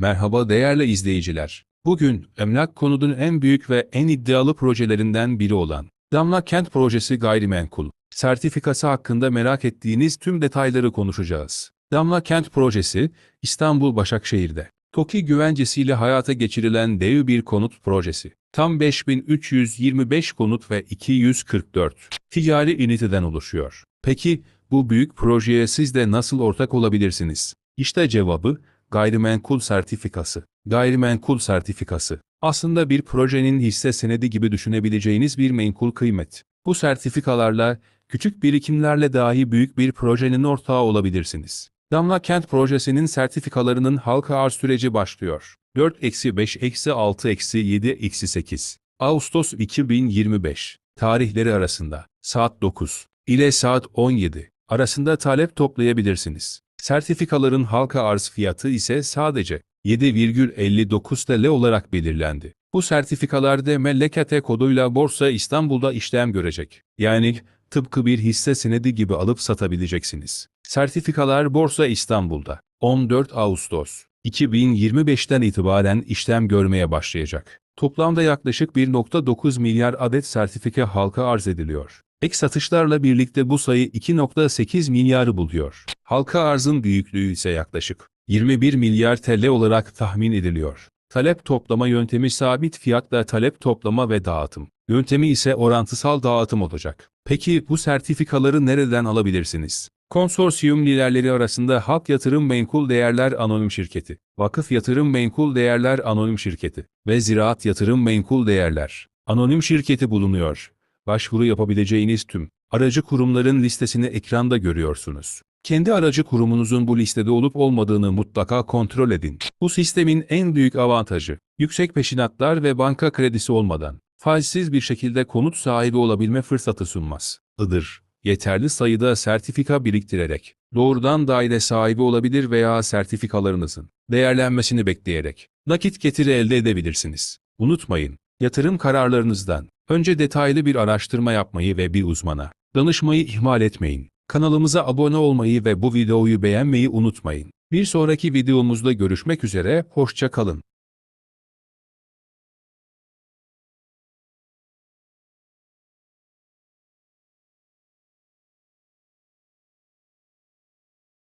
Merhaba değerli izleyiciler. Bugün emlak konudun en büyük ve en iddialı projelerinden biri olan Damla Kent Projesi gayrimenkul sertifikası hakkında merak ettiğiniz tüm detayları konuşacağız. Damla Kent Projesi İstanbul Başakşehir'de TOKİ güvencesiyle hayata geçirilen dev bir konut projesi. Tam 5325 konut ve 244 ticari üniteden oluşuyor. Peki bu büyük projeye siz de nasıl ortak olabilirsiniz? İşte cevabı gayrimenkul sertifikası. Gayrimenkul sertifikası aslında bir projenin hisse senedi gibi düşünebileceğiniz bir menkul kıymet. Bu sertifikalarla küçük birikimlerle dahi büyük bir projenin ortağı olabilirsiniz. Damla Kent Projesi'nin sertifikalarının halka arz süreci başlıyor. 4-5-6-7-8 Ağustos 2025 tarihleri arasında saat 9 ile saat 17 arasında talep toplayabilirsiniz. Sertifikaların halka arz fiyatı ise sadece 7,59 TL olarak belirlendi. Bu sertifikalar DMLKT koduyla Borsa İstanbul'da işlem görecek. Yani tıpkı bir hisse senedi gibi alıp satabileceksiniz. Sertifikalar Borsa İstanbul'da 14 Ağustos 2025'ten itibaren işlem görmeye başlayacak. Toplamda yaklaşık 1.9 milyar adet sertifika halka arz ediliyor. Ek satışlarla birlikte bu sayı 2.8 milyarı buluyor. Halka arzın büyüklüğü ise yaklaşık 21 milyar TL olarak tahmin ediliyor. Talep toplama yöntemi sabit fiyatla talep toplama ve dağıtım. Yöntemi ise orantısal dağıtım olacak. Peki bu sertifikaları nereden alabilirsiniz? Konsorsiyum liderleri arasında Halk Yatırım Menkul Değerler Anonim Şirketi, Vakıf Yatırım Menkul Değerler Anonim Şirketi ve Ziraat Yatırım Menkul Değerler Anonim Şirketi bulunuyor. Başvuru yapabileceğiniz tüm aracı kurumların listesini ekranda görüyorsunuz. Kendi aracı kurumunuzun bu listede olup olmadığını mutlaka kontrol edin. Bu sistemin en büyük avantajı, yüksek peşinatlar ve banka kredisi olmadan, faizsiz bir şekilde konut sahibi olabilme fırsatı sunmaz. Idır, yeterli sayıda sertifika biriktirerek, doğrudan daire sahibi olabilir veya sertifikalarınızın değerlenmesini bekleyerek, nakit getiri elde edebilirsiniz. Unutmayın, yatırım kararlarınızdan önce detaylı bir araştırma yapmayı ve bir uzmana danışmayı ihmal etmeyin. Kanalımıza abone olmayı ve bu videoyu beğenmeyi unutmayın. Bir sonraki videomuzda görüşmek üzere, hoşça kalın.